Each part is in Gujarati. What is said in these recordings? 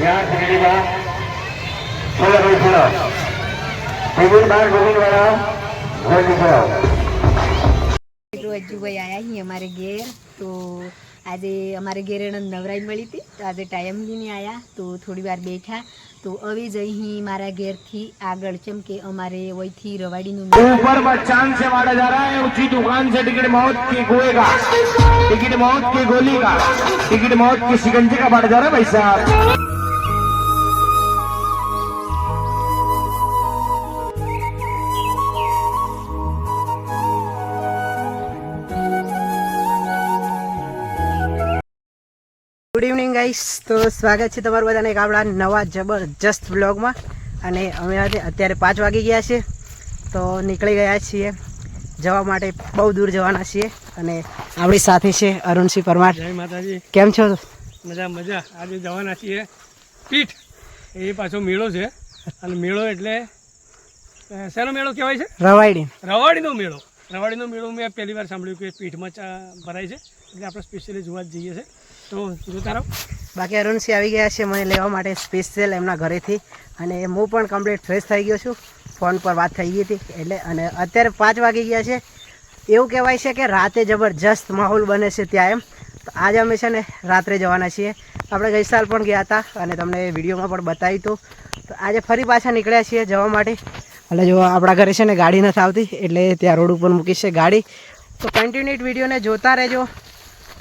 या खरेदीला सोळा बाई सोळा गोविंद बार गोविंद वाला घर दिखाओ મિત્રો અજ્જુભાઈ આવ્યા અહીં અમારે ઘેર તો આજે અમારે ઘેર એને નવરાઈ મળી હતી તો આજે ટાઈમલી નહીં આવ્યા તો થોડી વાર બેઠા તો હવે જ અહીં મારા ઘેરથી આગળ ચમ કે અમારે વહીથી રવાડીનું ऊपर बच्चान से मारा जा रहा है ऊंची दुकान से टिकट मौत की कुएं का टिकट मौत की गोली का टिकट मौत की शिकंजे का बांटा जा रहा है भाई साहब ગુડ ઇવનિંગ ગાઈસ તો સ્વાગત છે તમારું બધાને એક આપણા નવા જબરજસ્ત બ્લોગમાં અને અમે અત્યારે પાંચ વાગી ગયા છે તો નીકળી ગયા છીએ. જવા માટે બહુ દૂર જવાના છીએ. અને આપણી સાથે છે અરુણસિંહ પરમાર. જય માતાજી. કેમ છો? મજા મજા. આજે જવાના છીએ. પીઠ. એ પાછો મેળો છે. અને મેળો એટલે શેનો મેળો કહેવાય છે? રવાડી રવાડીનો મેળો. રવાડીનો મેળો મેં પહેલી વાર સાંભળ્યું કે પીઠમાં ભરાય છે. એટલે આપણે સ્પેશિયલી જોવા જ જઈએ છે તો જોતા રહો. બાકી અરુણસિંહ આવી ગયા છે મને લેવા માટે સ્પેશિયલ એમના ઘરેથી. અને હું પણ કમ્પ્લીટ ફ્રેશ થઈ ગયો છું. ફોન પર વાત થઈ ગઈ હતી. એટલે અને અત્યારે પાંચ વાગી ગયા છે. એવું કહેવાય છે કે રાતે જબરજસ્ત માહોલ બને છે ત્યાં એમ. તો આજે અમે છે ને રાત્રે જવાના છીએ. આપણે ગઈ સાલ પણ ગયા હતા અને તમને વિડીયોમાં પણ બતાવ્યું હતું. તો આજે ફરી પાછા નીકળ્યા છીએ જવા માટે. એટલે જો આપણા ઘરે છે ને ગાડી નથી આવતી, એટલે ત્યાં રોડ ઉપર મૂકી છે ગાડી. તો કન્ટિન્યુટ વિડીયોને જોતા રહેજો.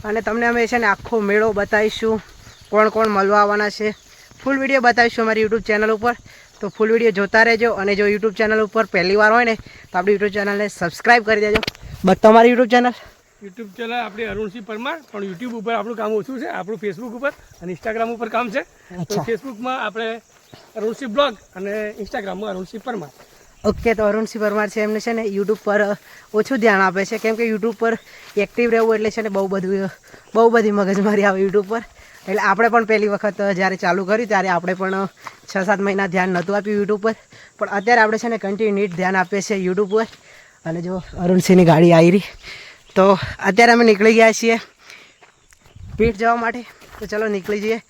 અને તમને અમે છે ને આખો મેળો બતાવીશું કોણ કોણ મળવા આવવાના છે. ફૂલ વીડિયો બતાવીશું અમારી યુટ્યુબ ચેનલ ઉપર. તો ફૂલ વીડિયો જોતા રહેજો અને જો યુટ્યુબ ચેનલ ઉપર પહેલી વાર હોય ને તો આપણી યુટ્યુબ ચેનલને સબસ્ક્રાઈબ કરી દેજો. બસ તમારી યુટ્યુબ ચેનલ યુટ્યુબ ચેનલ આપણે અરુણસિંહ પરમાર પણ યુટ્યુબ ઉપર આપણું કામ ઓછું છે. આપણું ફેસબુક ઉપર અને ઇન્સ્ટાગ્રામ ઉપર કામ છે. તો ફેસબુકમાં આપણે અરુણસિંહ બ્લોગ અને ઇન્સ્ટાગ્રામમાં અરુણસિંહ પરમાર. ઓકે, તો અરુણસિંહ પરમાર છે એમને છે ને યુટ્યુબ પર ઓછું ધ્યાન આપે છે. કેમ કે યુટ્યુબ પર એક્ટિવ રહેવું એટલે છે ને બહુ બધું બહુ બધી મગજમારી આવે યુટ્યુબ પર. એટલે આપણે પણ પહેલી વખત જ્યારે ચાલુ કર્યું ત્યારે આપણે પણ છ સાત મહિના ધ્યાન નહોતું આપ્યું યુટ્યુબ પર. પણ અત્યારે આપણે છે ને કન્ટિન્યુટ ધ્યાન આપીએ છીએ યુટ્યુબ પર. અને જો અરુણસિંહની ગાડી આવી રહી. તો અત્યારે અમે નીકળી ગયા છીએ પીઠ જવા માટે. તો ચલો નીકળી જઈએ.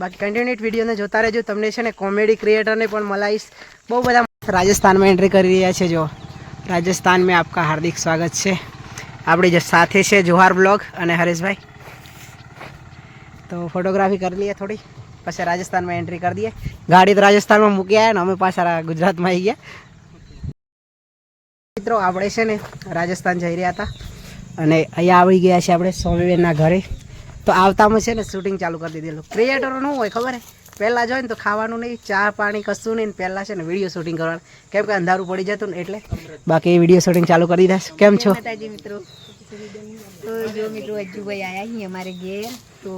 બાકી કન્ટિન્યુટ વિડીયોને જોતા રહેજો. તમને છે ને કોમેડી ક્રિએટરને પણ મલાવીશ બહુ બધા રાજસ્થાનમાં એન્ટ્રી કરી રહ્યા છે જો રાજસ્થાન મેં આપકા હાર્દિક સ્વાગત છે. આપણી જે સાથે છે, જોહાર બ્લોગ અને હરેશભાઈ. તો ફોટોગ્રાફી કરી લઈએ થોડી, પછી રાજસ્થાનમાં એન્ટ્રી કરી દઈએ. ગાડી તો રાજસ્થાનમાં મૂકી આવ્યા ને, અમે પાછા ગુજરાતમાં આવી ગયા. મિત્રો, આપણે છે ને રાજસ્થાન જઈ રહ્યા હતા. અને અહીંયા આવી ગયા છે આપણે સ્વામીબેનના ઘરે. તો આવતામાં છે ને શૂટિંગ ચાલુ કરી દીધેલું. ક્રિએટરો શું હોય ખબર હે? પહેલાં જોઈએ ને તો ખાવાનું નહીં, ચા પાણી કશું નહીં પહેલાં છે ને વીડિયો શૂટિંગ કરવાનું. કેમ કે અંધારું પડી જતું ને એટલે. બાકી વીડિયો શૂટિંગ ચાલુ કરી દીધા કેમ છો? મિત્રો. તો જો મિત્રો અજ્જુભાઈ આવ્યા અહીં અમારે ઘેર. તો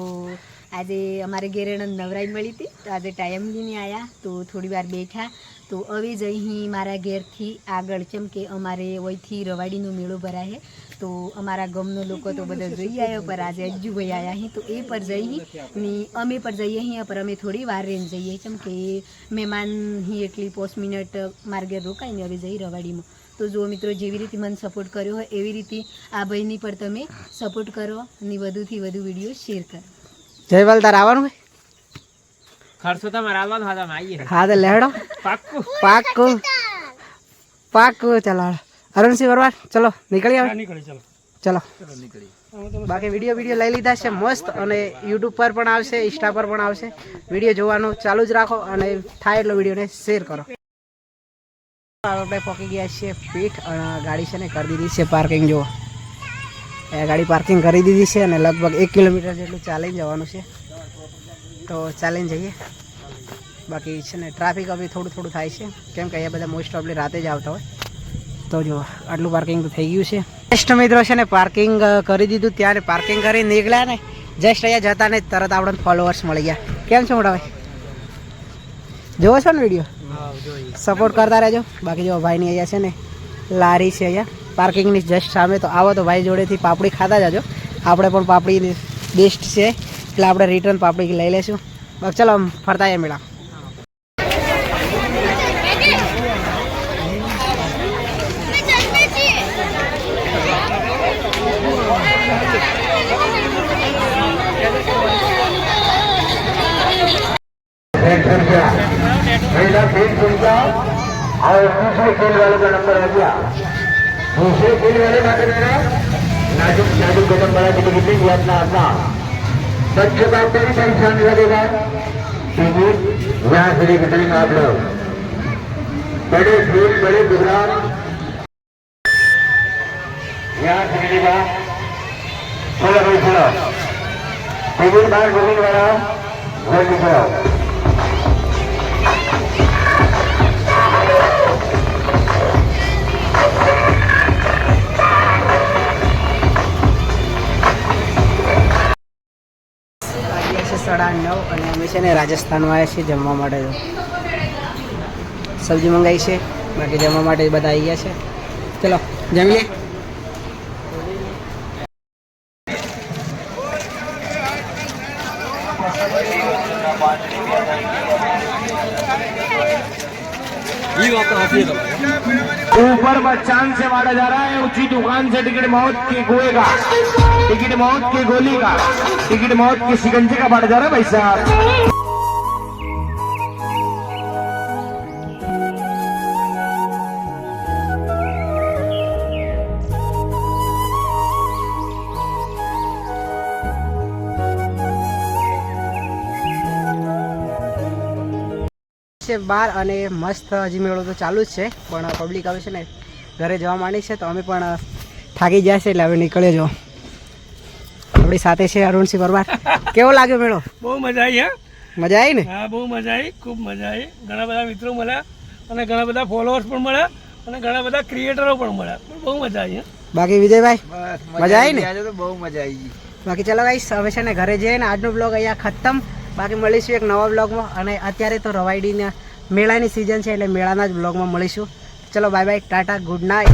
આજે અમારે ઘેર એને નવરાઈ મળી હતી. તો આજે ટાઈમ લઈને આવ્યા તો થોડી વાર બેઠા. તો હવે જ અહીં મારા ઘેરથી આગળ. કેમ કે અમારે ઓયથી રવાડીનો મેળો ભરાય છે. તો અમારા ગામનો લોકો તો બધા જોઈ આવ્યો પર આજે અજ્જુભાઈ આવ્યા અહીં તો એ પર જઈ ને અમે પર જઈએ અહીંયા પર અમે થોડી વાર રહીને જઈએ કેમ કે મહેમાન અહીં એટલી પોસ્ટ મિનિટ માર્ગે રોકાઈને હવે જઈ રવાડીમાં. તો જો મિત્રો જેવી રીતે મને સપોર્ટ કર્યો હોય એવી રીતે આ ભાઈની પર તમે સપોર્ટ કરો અને વધુથી વધુ વીડિયો શેર કરો. જયવાલ તાર આવવાનું ખર્ચો તમારે આવવાનો હા તમે આવીએ. હા તો લેડો પાક્કું. પાક્કું. પાક્કું ચલો. અરુણસિંહ પરમાર ચલો નીકળી આવે? નીકળી ચલો. ચલો. ચલો બાકી વીડિયો વીડિયો લઈ લીધા છે મસ્ત અને યુટ્યુબ પર પણ આવશે ઇન્સ્ટા પર પણ આવશે. વીડિયો જોવાનું ચાલુ જ રાખો અને થાય એટલો વિડીયોને શેર કરો. આપણે પહોંચી ગયા છીએ પીઠ અને ગાડી છે ને કરી દીધી છે પાર્કિંગ જુઓ. એ ગાડી પાર્કિંગ કરી દીધી છે અને લગભગ એક કિલોમીટર જેટલું ચાલીને જવાનું છે. તો ચાલીને જઈએ. બાકી છે ને ટ્રાફિક હવે થોડું થોડું થાય છે. કેમ કે અહીંયા બધા મોસ્ટ ઓફલી રાતે જ આવતા હોય. તો જો આટલું પાર્કિંગ તો થઈ ગયું છે. જસ્ટ મિત્રો છે ને પાર્કિંગ કરી દીધું ત્યાં પાર્કિંગ કરી નીકળ્યા ને જસ્ટ અહીંયા જતા ને તરત આપણને ફોલોઅર્સ મળી ગયા. કેમ છો મોટા ભાઈ? જોવો છો ને વીડિયો સપોર્ટ કરતા રહેજો. બાકી જો ભાઈની અહીંયા છે ને, લારી છે અહીંયા. પાર્કિંગની જસ્ટ સામે તો આવો તો ભાઈ જોડેથી પાપડી ખાતા જજો. આપણે પણ પાપડી બેસ્ટ છે. એટલે આપણે રિટર્ન પાપડી લઈ લઈશું. બાકી ચલો ફરતા આવીએ મેળા. डेढ़ सौ रुपया पहला डेढ़ सौ रुपया और दूसरे खेल वाले का नंबर आ गया दूसरे खेल वाले का मेरा नाजुक नाजुक कदम बड़ा कितने कितने ये अपना अपना स्वच्छता पर ही परेशान लगेगा क्योंकि यहाँ से लेकर आप लोग बड़े फूल बड़े प्रोग्राम यहाँ से मिलेगा चलो भाई चलो गोविंद बार गोविंद वाला घर निकलो છે ને રાજસ્થાનમાં આવ્યા છીએ જમવા માટે. સબ્જી મંગાવી છે, બાકી જમવા માટે બધા આવી ગયા છે. ચલો, જમી લે. ऊपर में चाँद से मारा जा रहा है, ऊँची दुकान से टिकट मौत के कुएँ का। टिकट मौत के गोली का। टिकट मौत के शिकंजे का बांटा जा रहा है भाई साहब। છે બાર અને મસ્ત હજી મેળો તો ચાલુ જ છે પણ પબ્લિક આવે છે ને ઘરે જવા માંડી છે તો અમે પણ થાકી ગયા છે એટલે હવે નીકળે જો. આપણી સાથે છે અરુણસિંહ પરમાર. કેવો લાગ્યો મેળો? બહુ મજા આવી હા? મજા આવી ને? હા બહુ મજા આવી ખૂબ મજા આવી ઘણા બધા મિત્રો મળ્યા અને ઘણા બધા ફોલોઅર્સ પણ મળ્યા અને ઘણા બધા ક્રિએટરો પણ મળ્યા. બહુ મજા આવી બાકી વિજયભાઈ? મજા આવી ને? તો બહુ મજા આવી બાકી ચલો ગાઈસ હવે છે ને ઘરે જઈએ ને આજનો બ્લોગ અહીંયા ખતમ. બાકી મળીશું એક નવા બ્લોગમાં અને અત્યારે તો રવાઈડીના મેળાની સિઝન છે એટલે મેળાના જ બ્લોગમાં મળીશું. ચલો bye bye tata good night